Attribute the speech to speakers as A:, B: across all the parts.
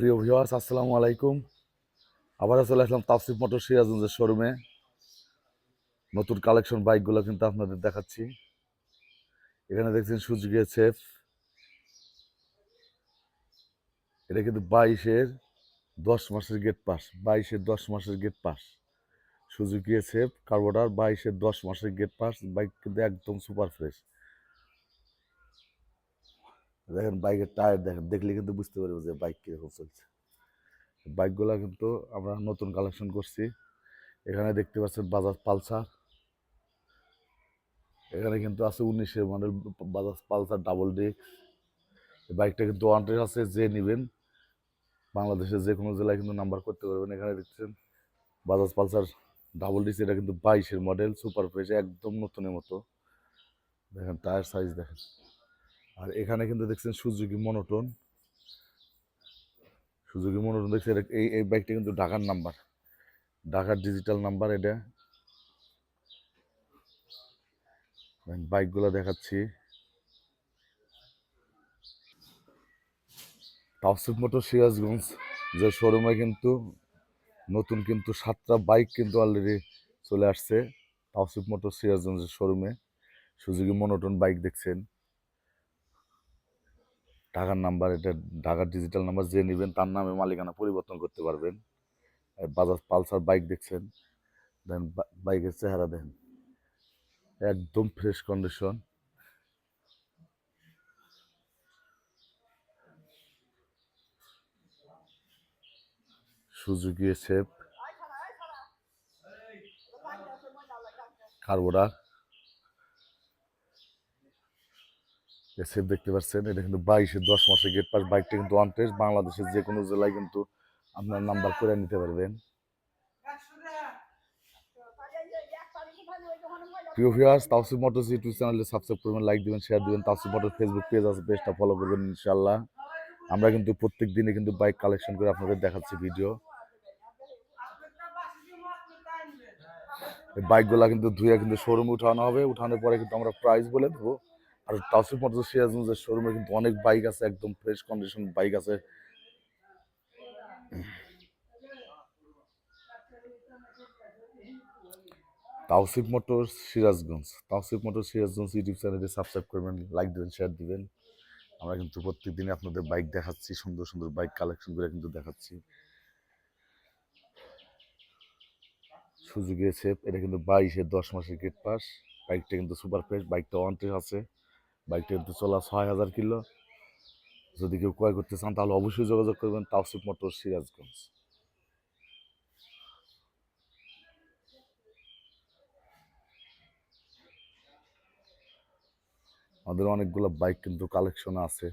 A: প্রিয় ভিউয়ার্স আসসালামু আলাইকুম। আবারও চলে আসলাম তাফসিফ মোটর সিরাজগঞ্জের শোরুমে নতুন কালেকশন বাইকগুলো কিন্তু আপনাদের দেখাচ্ছি। এখানে দেখছেন সুজুকি সেফ এটা কিন্তু বাইশের দশ মাসের গেট পাস বাইশের দশ মাসের gate pass Suzuki SF carburettor বাইশের দশ মাসের গেট পাস বাইক কিন্তু একদম সুপার ফ্রেশ দেখেন বাইকের টায়ার দেখেন, দেখলে কিন্তু বুঝতে পারব যে বাইক কীরকম চলছে। বাইকগুলো কিন্তু আমরা নতুন কালেকশন করছি। এখানে দেখতে পাচ্ছেন বাজাজ পালসার এখানে কিন্তু আছে উনিশের model Bajaj Pulsar double disc বাইকটা কিন্তু ওয়ান্টেড আছে, যে নেবেন, বাংলাদেশের যে কোনো জেলায় কিন্তু নাম্বার করতে পারবেন। এখানে দেখছেন বাজাজ পালসার ডাবল ডিস্ক এটা কিন্তু বাইশের মডেল সুপার ফ্রেশ একদম নতুনের মতো। দেখেন টায়ার সাইজ দেখেন। আর এখানে কিন্তু দেখছেন সুজুকি মনোটন। সুজুকি মনোটন দেখছেন এই এই বাইকটা কিন্তু ঢাকার নাম্বার ঢাকার ডিজিটাল নাম্বার এটা। বাইকগুলো দেখাচ্ছি। তাওসিফ মোটর সিরাজগঞ্জ, যে শোরুমে কিন্তু নতুন কিন্তু সাতটা বাইক কিন্তু অলরেডি চলে আসছে। তাওসিফ মোটর সিরাজগঞ্জের শোরুমে সুজুকি মনোটন বাইক দেখছেন। ঢাকার নাম্বার এটা ঢাকার ডিজিটাল নাম্বার যে নেবেন তার নামে মালিকানা পরিবর্তন করতে পারবেন বাজাজ পালসার বাইক দেখছেন দেন বাইকের চেহারা দেন একদম fresh condition Suzuki SF carburettor SF দেখতে পাচ্ছেন এটা কিন্তু বাইশে দশ মাসে গেট পাস বাইকটা কিন্তু ওয়ান বাংলাদেশের যে কোনো জেলায় কিন্তু আপনার নাম্বার করে নিতে পারবেন। ইউটিউব চ্যানেলে করবেন লাইক দিবেন শেয়ার দিবেন। ফেসবুক পেজ আছে পেজটা ফলো করবেন ইনশাল্লাহ আমরা কিন্তু প্রত্যেক দিনে কিন্তু বাইক কালেকশন করে আপনাদের দেখাচ্ছি ভিডিও বাইকগুলো কিন্তু ধুয়ে কিন্তু শোরুমে উঠানো হবে। উঠানোর পরে কিন্তু আমরা প্রাইস বলে দেবো। আর তাওসিফ মোটর সিরাজগঞ্জের শোরুমে কিন্তু অনেক বাইক আছে, একদম ফ্রেশ কন্ডিশন বাইক আছে। Tawsif motor Sirajganj Tawsif motor Sirajganj YouTube চ্যানেলটি সাবস্ক্রাইব করবেন লাইক দিবেন শেয়ার দিবেন। আমরা কিন্তু প্রত্যেক দিনে আপনাদের বাইক দেখাচ্ছি, সুন্দর সুন্দর বাইক কালেকশন করে কিন্তু দেখাচ্ছি। সুযোগ এসে এটা কিন্তু বাইশের দশ মাসের গেট পাস বাইকটা কিন্তু সুপার ফ্রেশ বাইকটা ওয়ান্টেজ আছে। বাইকটা কিন্তু চলা ছয় হাজার কিলো। যদি কেউ ক্রয় করতে চান, তাহলে অবশ্যই যোগাযোগ করবেন তাওসিফ মোটর সিরাজগঞ্জ। আমাদের অনেকগুলো বাইক কিন্তু কালেকশন আছে।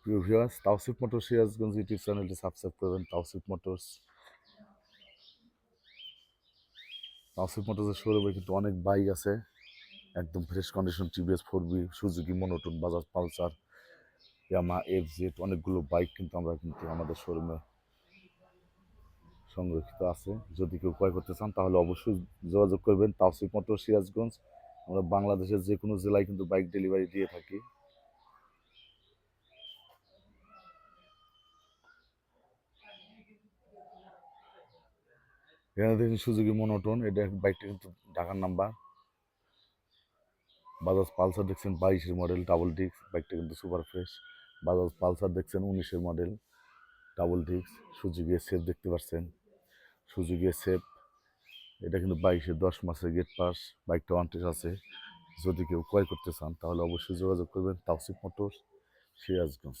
A: প্রিয় viewers Tawsif motor Sirajganj YouTube চ্যানেলটি সাবস্ক্রাইব করবেন, তাওসিফ মোটরস। তাওসিফ মোটরসের শোরুমে কিন্তু অনেক বাইক আছে। একদম fresh condition TVS four V Suzuki monotone Bajaj Pulsar Yamaha F Z অনেকগুলো বাইক কিন্তু আমরা কিন্তু আমাদের শোরুমে সংরক্ষিত আছে। যদি কেউ ক্রয় করতে চান, তাহলে অবশ্যই যোগাযোগ করবেন। তাওসিফ মোটর, সিরাজগঞ্জ। আমরা বাংলাদেশের যে কোনো জেলায় কিন্তু বাইক ডেলিভারি দিয়ে থাকি। এখানে দেখুন সুজুকি মনোটন। এটা বাইকটা কিন্তু ঢাকার নাম্বার। বাজাজ পালসার দেখছেন বাইশের মডেল ডাবল ডিক্স বাইকটা কিন্তু সুপার ফ্রেশ বাজাজ পালসার দেখছেন উনিশের model double disc Suzuki SF দেখতে পাচ্ছেন সুজুকি সেফ এটা কিন্তু বাইশের দশ মাসের গেট পাস বাইকটা ওয়ান্টেজ আছে। যদি কেউ ক্রয় করতে চান, তাহলে অবশ্যই যোগাযোগ করবেন তাওসিফ মোটর সিরাজগঞ্জ।